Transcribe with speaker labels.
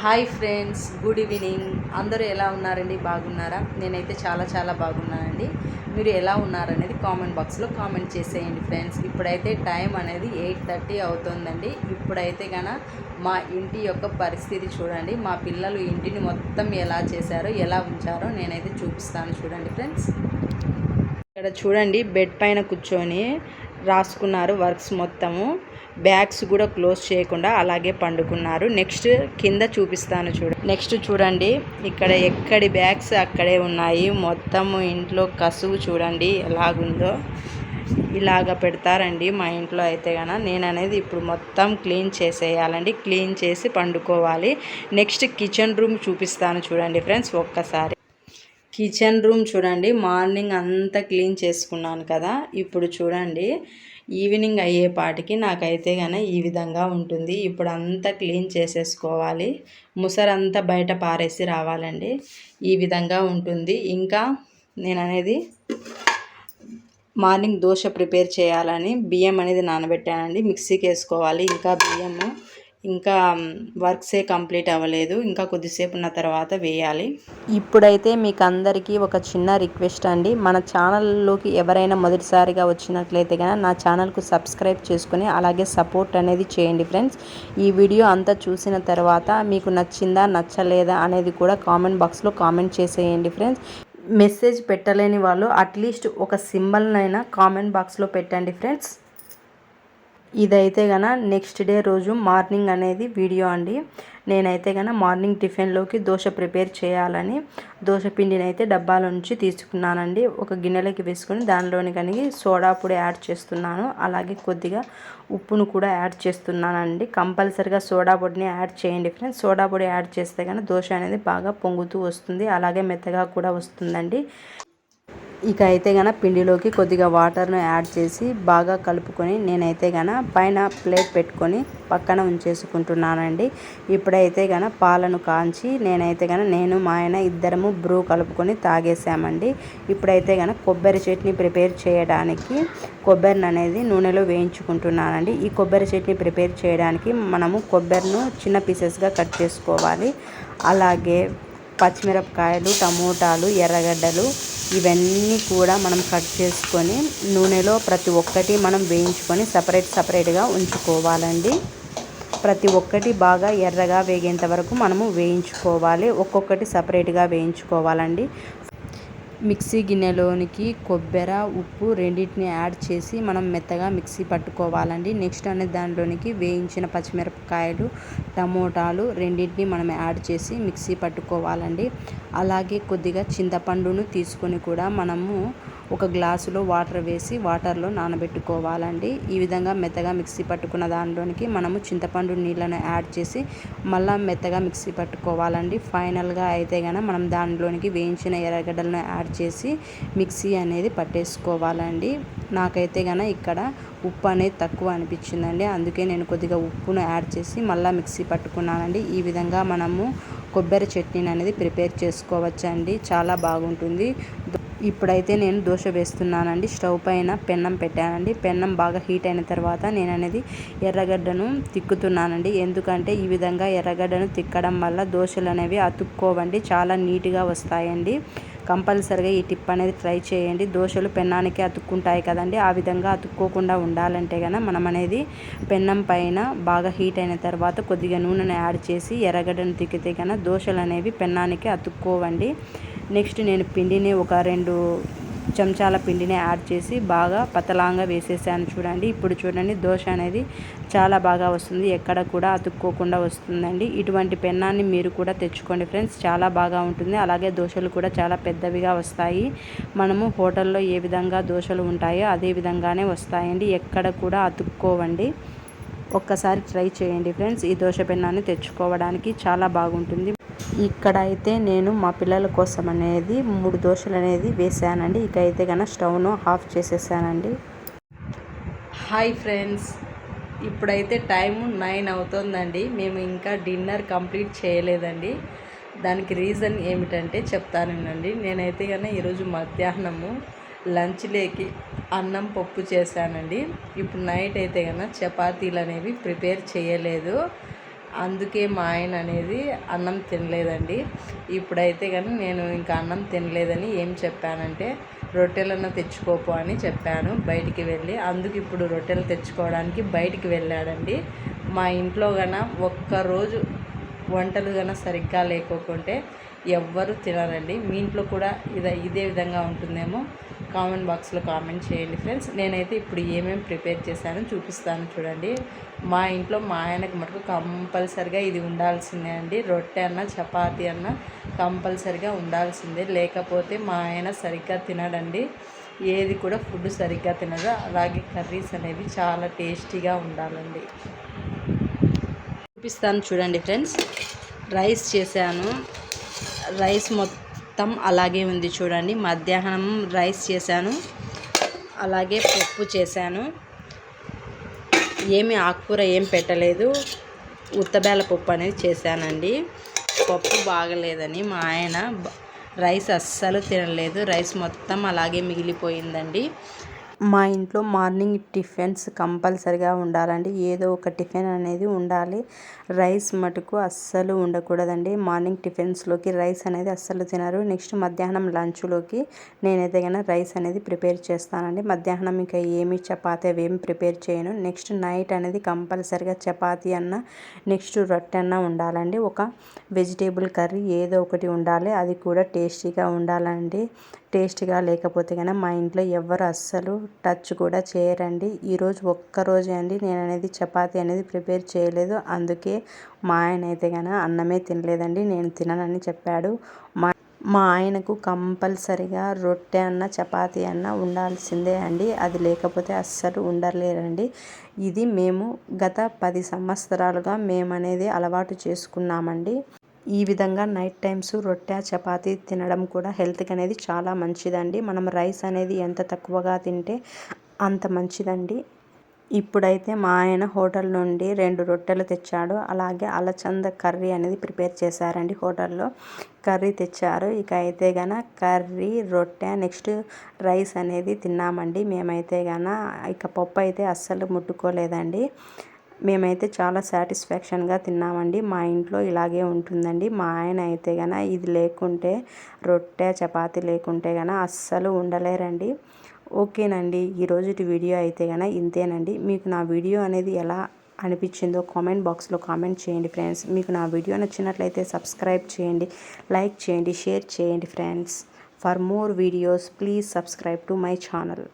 Speaker 1: Hi friends good evening. అందరూ ఎలా ఉన్నారండి? బాగున్నారా? నేనైతే చాలా చాలా బాగున్నానండి. మీరు ఎలా ఉన్నారనేది కామెంట్ బాక్స్లో కామెంట్ చేసేయండి ఫ్రెండ్స్. ఇప్పుడైతే టైం అనేది ఎయిట్ థర్టీ అవుతుందండి. ఇప్పుడైతే గన మా ఇంటి యొక్క పరిస్థితి చూడండి. మా పిల్లలు ఇంటిని మొత్తం ఎలా చేశారో ఎలా ఉంచారో నేనైతే చూపిస్తాను చూడండి ఫ్రెండ్స్. ఇక్కడ చూడండి బెడ్ పైన కూర్చొని రాసుకున్నారు వర్క్స్ మొత్తము. బ్యాగ్స్ కూడా క్లోజ్ చేయకుండా అలాగే పండుకున్నారు. నెక్స్ట్ కింద చూపిస్తాను చూడ. నెక్స్ట్ చూడండి ఇక్కడ ఎక్కడి బ్యాగ్స్ అక్కడే ఉన్నాయి. మొత్తము ఇంట్లో కసువు చూడండి ఎలాగుందో. ఇలాగ పెడతారండి మా ఇంట్లో అయితే కన నేను అనేది ఇప్పుడు మొత్తం క్లీన్ చేసేయాలండి. క్లీన్ చేసి పండుకోవాలి. నెక్స్ట్ కిచెన్ రూమ్ చూపిస్తాను చూడండి ఫ్రెండ్స్ ఒక్కసారి. కిచెన్ రూమ్ చూడండి మార్నింగ్ అంతా క్లీన్ చేసుకున్నాను కదా. ఇప్పుడు చూడండి ఈవినింగ్ అయ్యేపాటికి నాకైతే కానీ ఈ విధంగా ఉంటుంది. ఇప్పుడు అంతా క్లీన్ చేసేసుకోవాలి. ముసరంతా బయట పారేసి రావాలండి. ఈ విధంగా ఉంటుంది. ఇంకా నేను అనేది మార్నింగ్ దోశ ప్రిపేర్ చేయాలని బియ్యం అనేది నానబెట్టానండి. మిక్సీకి వేసుకోవాలి ఇంకా బియ్యము ఇంకా వర్క్సే కంప్లీట్ అవ్వలేదు. ఇంకా కొద్దిసేపు ఉన్న తర్వాత వేయాలి. ఇప్పుడైతే మీకు అందరికీ ఒక చిన్న రిక్వెస్ట్ అండి. మన ఛానల్లోకి ఎవరైనా మొదటిసారిగా వచ్చినట్లయితే కనుక నా ఛానల్కు సబ్స్క్రైబ్ చేసుకుని అలాగే సపోర్ట్ అనేది చేయండి ఫ్రెండ్స్. ఈ వీడియో అంతా చూసిన తర్వాత మీకు నచ్చిందా నచ్చలేదా అనేది కూడా కామెంట్ బాక్స్లో కామెంట్ చేసేయండి ఫ్రెండ్స్. మెసేజ్ పెట్టలేని వాళ్ళు అట్లీస్ట్ ఒక సింబల్నైనా కామెంట్ బాక్స్లో పెట్టండి ఫ్రెండ్స్. ఇదైతే గన నెక్స్ట్ డే రోజు మార్నింగ్ అనేది వీడియో అండి. నేనైతే గన మార్నింగ్ టిఫిన్లోకి దోశ ప్రిపేర్ చేయాలని దోశ పిండిని అయితే డబ్బాల నుంచి తీసుకున్నానండి. ఒక గిన్నెలోకి వేసుకొని దానిలోని కనిగి సోడా పొడి యాడ్ చేస్తున్నాను. అలాగే కొద్దిగా ఉప్పును కూడా యాడ్ చేస్తున్నానండి. కంపల్సరిగా సోడా పొడిని యాడ్ చేయండి ఫ్రెండ్స్. సోడా పొడి యాడ్ చేస్తే కానీ దోశ అనేది బాగా పొంగుతూ వస్తుంది. అలాగే మెత్తగా కూడా వస్తుందండి. ఇక అయితే గన పిండిలోకి కొద్దిగా వాటర్ను యాడ్ చేసి బాగా కలుపుకొని నేనైతే గన పైన ప్లేట్ పెట్టుకొని పక్కన ఉంచేసుకుంటున్నానండి. ఇప్పుడైతే గన పాలను కాంచి నేనైతే గన నేను మా ఆయన ఇద్దరము బ్రూ కలుపుకొని తాగేసామండి ఇప్పుడైతే గన కొబ్బరి చట్నీ ప్రిపేర్ చేయడానికి కొబ్బరిని అనేది నూనెలో వేయించుకుంటున్నానండి. ఈ కొబ్బరి చట్నీ ప్రిపేర్ చేయడానికి మనము కొబ్బరిను చిన్న పీసెస్గా కట్ చేసుకోవాలి. అలాగే పచ్చిమిరపకాయలు టమోటాలు ఎర్రగడ్డలు ఇవన్నీ కూడా మనం కట్ చేసుకొని నూనెలో ప్రతి ఒక్కటి మనం వేయించుకొని సపరేట్ సపరేట్గా ఉంచుకోవాలండి. ప్రతి ఒక్కటి బాగా ఎర్రగా వేగేంత వరకు మనము వేయించుకోవాలి. ఒక్కొక్కటి సపరేట్గా వేయించుకోవాలండి. మిక్సీ గిన్నెలోనికి కొబ్బరి ఉప్పు రెండింటిని యాడ్ చేసి మనం మెత్తగా మిక్సీ పట్టుకోవాలండి. నెక్స్ట్ అనే దానిలోనికి వేయించిన పచ్చిమిరపకాయలు టమోటాలు రెండింటిని మనం యాడ్ చేసి మిక్సీ పట్టుకోవాలండి. అలాగే కొద్దిగా చింతపండును తీసుకొని కూడా మనము ఒక గ్లాసులో వాటర్ వేసి వాటర్లో నానబెట్టుకోవాలండి. ఈ విధంగా మెత్తగా మిక్సీ పట్టుకున్న దానిలోనికి మనము చింతపండు నీళ్ళను యాడ్ చేసి మళ్ళీ మెత్తగా మిక్సీ పట్టుకోవాలండి. ఫైనల్గా అయితే కనుక మనం దానిలోనికి వేయించిన ఎర్రగడ్డలను యాడ్ చేసి మిక్సీ అనేది పట్టేసుకోవాలండి. నాకైతే కనుక ఇక్కడ ఉప్పు అనేది తక్కువ అనిపించిందండి. అందుకే నేను కొద్దిగా ఉప్పును యాడ్ చేసి మళ్ళీ మిక్సీ పట్టుకున్నానండి. ఈ విధంగా మనము కొబ్బరి చట్నీని అనేది ప్రిపేర్ చేసుకోవచ్చండి. చాలా బాగుంటుంది. ఇప్పుడైతే నేను దోశ వేస్తున్నానండి. స్టవ్ పైన పెన్నం పెట్టానండి. పెన్నం బాగా హీట్ అయిన తర్వాత నేను అనేది ఎర్రగడ్డను తిక్కుతున్నానండి. ఎందుకంటే ఈ విధంగా ఎర్రగడ్డను తిక్కడం వల్ల దోశలు అనేవి అతుక్కోవండి. చాలా నీట్గా వస్తాయండి. కంపల్సరిగా ఈ టిప్ అనేది ట్రై చేయండి. దోశలు పెన్నానికి అతుక్కుంటాయి కదండి. ఆ విధంగా అతుక్కోకుండా ఉండాలంటే కనుక మనం అనేది పెన్నం పైన బాగా హీట్ అయిన తర్వాత కొద్దిగా నూనెను యాడ్ చేసి ఎర్రగడ్డను తిక్కితే కనుక దోశలు అనేవి పెన్నానికి అతుక్కోవండి. నెక్స్ట్ నేను పిండిని ఒక రెండు చెంచాల పిండిని యాడ్ చేసి బాగా పతలాంగా వేసేసాను చూడండి. ఇప్పుడు చూడండి దోశ అనేది చాలా బాగా వస్తుంది. ఎక్కడ కూడా అతుక్కోకుండా వస్తుందండి. ఇటువంటి పెన్నాన్ని మీరు కూడా తెచ్చుకోండి ఫ్రెండ్స్. చాలా బాగా ఉంటుంది. అలాగే దోశలు కూడా చాలా పెద్దవిగా వస్తాయి. మనము హోటల్లో ఏ విధంగా దోశలు ఉంటాయో అదే విధంగానే వస్తాయండి. ఎక్కడ కూడా అతుక్కోవండి. ఒక్కసారి ట్రై చేయండి ఫ్రెండ్స్. ఈ దోశ పెన్నాన్ని తెచ్చుకోవడానికి చాలా బాగుంటుంది. ఇక్కడ అయితే నేను మా పిల్లల కోసం అనేది మూడు దోశలు అనేది వేసానండి. ఇక అయితే కనుక స్టవ్ను ఆఫ్ చేసేసానండి. Hi friends. ఇప్పుడైతే టైం నైన్ అవుతుందండి. మేము ఇంకా డిన్నర్ కంప్లీట్ చేయలేదండి. దానికి రీజన్ ఏమిటంటే చెప్తానండి నేనైతే కనుక ఈరోజు మధ్యాహ్నము లంచ్లోకి అన్నం పప్పు చేశానండి. ఇప్పుడు నైట్ అయితే కనుక చపాతీలు అనేవి ప్రిపేర్ చేయలేదు. అందుకే మా ఆయన అనేది అన్నం తినలేదండి. ఇప్పుడైతే కానీ నేను ఇంకా అన్నం తినలేదని ఏం చెప్పానంటే రొట్టెలను తెచ్చుకోపు అని చెప్పాను బయటికి వెళ్ళి. అందుకు ఇప్పుడు రొట్టెలు తెచ్చుకోవడానికి బయటికి వెళ్ళాడండి. మా ఇంట్లో గన ఒక్కరోజు వంటలు గన సరిగ్గా లేకోకుంటే ఎవ్వరు తినరండి. మీ ఇంట్లో కూడా ఇదే ఇదే విధంగా ఉంటుందేమో. కామెంట్ బాక్స్లో కామెంట్ చేయండి ఫ్రెండ్స్. నేనైతే ఇప్పుడు ఏమేమి ప్రిపేర్ చేశానో చూపిస్తాను చూడండి. మా ఇంట్లో మా ఆయనకు మటుకు కంపల్సరిగా ఇది ఉండాల్సిందే అండి. రొట్టె అన్న చపాతి అన్న కంపల్సరిగా ఉండాల్సిందే. లేకపోతే మా ఆయన సరిగ్గా తినడండి. ఏది కూడా ఫుడ్ సరిగ్గా తినదు. అలాగే కర్రీస్ అనేవి చాలా టేస్టీగా ఉండాలండి. చూపిస్తాను చూడండి ఫ్రెండ్స్. రైస్ చేశాను. రైస్ మొత్తం మొత్తం అలాగే ఉంది చూడండి. మధ్యాహ్నం రైస్ చేశాను. అలాగే పప్పు చేశాను. ఏమి ఆకుకూర ఏం పెట్టలేదు. ఉత్తబేల పప్పు అనేది చేశానండి. పప్పు బాగలేదని మా ఆయన రైస్ అస్సలు తినలేదు. రైస్ మొత్తం అలాగే మిగిలిపోయిందండి. మా ఇంట్లో మార్నింగ్ టిఫిన్స్ కంపల్సరిగా ఉండాలండి. ఏదో ఒక టిఫిన్ అనేది ఉండాలి. రైస్ మటుకు అస్సలు ఉండకూడదండి. మార్నింగ్ టిఫిన్స్లోకి రైస్ అనేది అస్సలు తినరు. నెక్స్ట్ మధ్యాహ్నం లంచ్లోకి నేనైతే కనుక రైస్ అనేది ప్రిపేర్ చేస్తానండి. మధ్యాహ్నం ఇంకా ఏమి చపాతీ అవి ఏమి ప్రిపేర్ చేయను. నెక్స్ట్ నైట్ అనేది కంపల్సరిగా చపాతీ అన్న నెక్స్ట్ రొట్టె అన్న ఉండాలండి. ఒక వెజిటేబుల్ కర్రీ ఏదో ఒకటి ఉండాలి. అది కూడా టేస్టీగా ఉండాలండి. టేస్ట్గా లేకపోతే కనుక మా ఇంట్లో ఎవరు అస్సలు టచ్ కూడా చేయరండి. ఈరోజు ఒక్కరోజే అండి. నేను అనేది చపాతీ అనేది ప్రిపేర్ చేయలేదు. అందుకే మా ఆయన అయితే కనుక అన్నమే తినలేదండి. నేను తిననని చెప్పాడు. మా మా ఆయనకు కంపల్సరిగా రొట్టె అన్న చపాతీ అన్న ఉండాల్సిందే అండి. అది లేకపోతే అస్సలు ఉండలేరండి. ఇది మేము గత పది సంవత్సరాలుగా మేము అనేది అలవాటు చేసుకున్నామండి. ఈ విధంగా నైట్ టైమ్స్ రొట్టె చపాతీ తినడం కూడా హెల్త్కి అనేది చాలా మంచిదండి. మనం రైస్ అనేది ఎంత తక్కువగా తింటే అంత మంచిదండి. ఇప్పుడైతే మా ఆయన హోటల్ నుండి రెండు రొట్టెలు తెచ్చాడు. అలాగే అలచంద కర్రీ అనేది ప్రిపేర్ చేశారండి హోటల్లో. కర్రీ తెచ్చారు. ఇక అయితే గన కర్రీ రొట్టె నెక్స్ట్ రైస్ అనేది తిన్నామండి. మేమైతే గన ఇక పప్పు అయితే అస్సలు ముట్టుకోలేదండి. మేమైతే చాలా సాటిస్ఫాక్షన్గా తిన్నామండి. మా ఇంట్లో ఇలాగే ఉంటుందండి. మా ఆయన అయితే గన ఇది లేకుంటే రొట్టె చపాతీ లేకుంటే గన అస్సలు ఉండలేరండి. ఓకేనండి. ఈరోజు వీడియో అయితే గన ఇంతేనండి. మీకు నా వీడియో అనేది ఎలా అనిపించిందో కామెంట్ బాక్స్లో కామెంట్ చేయండి ఫ్రెండ్స్. మీకు నా వీడియో నచ్చినట్లయితే సబ్స్క్రైబ్ చేయండి లైక్ చేయండి షేర్ చేయండి friends. For more videos please subscribe to my channel.